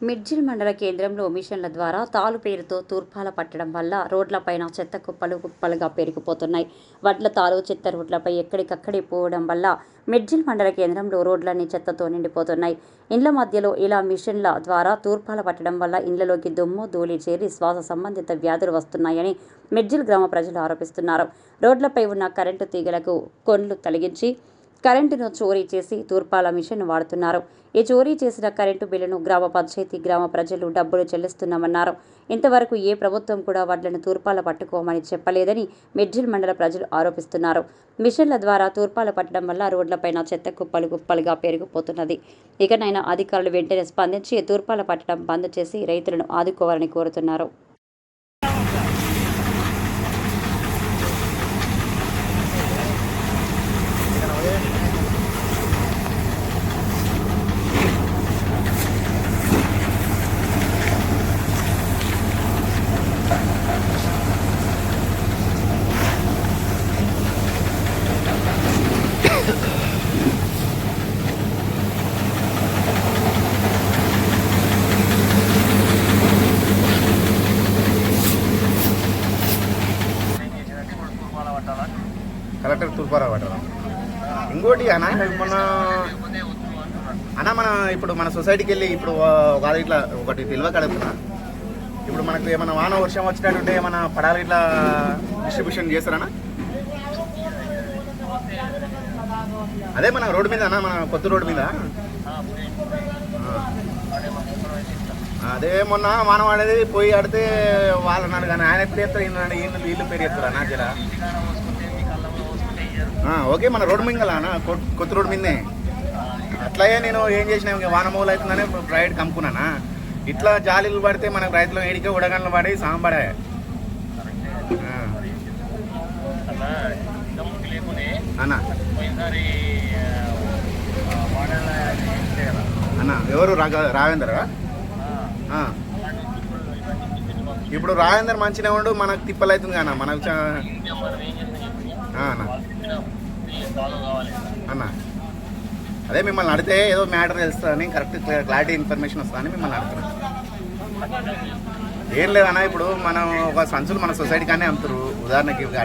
మిడ్జిల్ మండల కేంద్రంలో మిషన్ల ద్వారా తాలు పేరుతో తూర్పాల పట్టడం వల్ల రోడ్లపైన చెత్త కుప్పలు కుప్పలుగా పెరిగిపోతున్నాయి వడ్ల తాలు చెత్త రోడ్లపై ఎక్కడికక్కడే పోవడం వల్ల మిడ్జిల్ మండల కేంద్రంలో రోడ్లన్నీ చెత్తతో నిండిపోతున్నాయి. ఇండ్ల మధ్యలో ఇలా మిషన్ల ద్వారా తూర్పాల పట్టడం వల్ల ఇండ్లలోకి దుమ్ము ధూళి చేరి శ్వాస సంబంధిత వ్యాధులు వస్తున్నాయని మిడ్జిల్ గ్రామ ప్రజలు ఆరోపిస్తున్నారు. రోడ్లపై ఉన్న కరెంటు తీగలకు కొండ్లు తొలగించి కరెంటును చోరీ చేసి తూర్పాల మిషన్ వాడుతున్నారు. ఈ చోరీ చేసిన కరెంటు బిల్లును గ్రామ పంచాయతీ గ్రామ ప్రజలు డబ్బులు చెల్లిస్తున్నామన్నారు. ఇంతవరకు ఏ ప్రభుత్వం కూడా వడ్లను తూర్పాల పట్టుకోమని చెప్పలేదని మిడ్జిల్ మండల ప్రజలు ఆరోపిస్తున్నారు. మిషన్ల ద్వారా తూర్పాల పట్టడం వల్ల రోడ్లపైన చెత్త కుప్పలు కుప్పలుగా పెరిగిపోతున్నది. ఇకనైనా అధికారులు వెంటనే స్పందించి తూర్పాల పట్టడం బంద్ చేసి రైతులను ఆదుకోవాలని కోరుతున్నారు. కలెక్టర్ తూర్పారా పట్టడం ఇంకోటి అన్న మొన్న అన్న మన ఇప్పుడు మన సొసైటీకి వెళ్ళి ఇప్పుడు ఒక ఇట్లా ఒకటి తెలివ కడుగుతున్నా ఇప్పుడు మనకు ఏమైనా వాన వర్షం వచ్చినట్టుంటే ఏమైనా పడాలి ఇట్లా డిస్ట్రిబ్యూషన్ చేస్తారా అదే మన రోడ్డు మీద అన్న మన కొత్త రోడ్డు మీద? అదే మొన్న వాన వాడేది పోయి ఆడితే వాళ్ళు అన్నాడు కానీ ఆయన పేరు ఎత్తారు ఈయన వీళ్ళు వీళ్ళు పేరు ఎత్తారు అన్న ఓకే మన రోడ్డు మీద అన్న కొత్త రోడ్డు మీదనే. అట్లాగే నేను ఏం చేసిన ఇంకా వానమూలు అవుతుందని ప్రైవేట్ కమ్ముకున్నానా? ఇట్లా జాలీలు పడితే మనకు రైతులు ఏడికే ఉడగండ్లు పడి సాంబడే. అన్న. అన్న ఎవరు? రావేందర్ ఇప్పుడు రావేందర్ మంచిగా ఉండు మనకు తిప్పలు అవుతుంది అన్న. మనకు అన్న వాళ్ళు చెప్పిన ఈ ఫాలో కావాలి అన్న అదే మిమ్మల్ని అడిగితే ఏదో మ్యాటర్ తెలుస్తుందని కరెక్ట్ క్లారిటీ ఇన్ఫర్మేషన్ వస్తుందని మిమ్మల్ని అడుగుతున్నాను ఏం లేదన్నా ఇప్పుడు మనం ఒక సంచులు మన సొసైటీ కానీ అమ్ముతారు ఉదాహరణకి అడుగు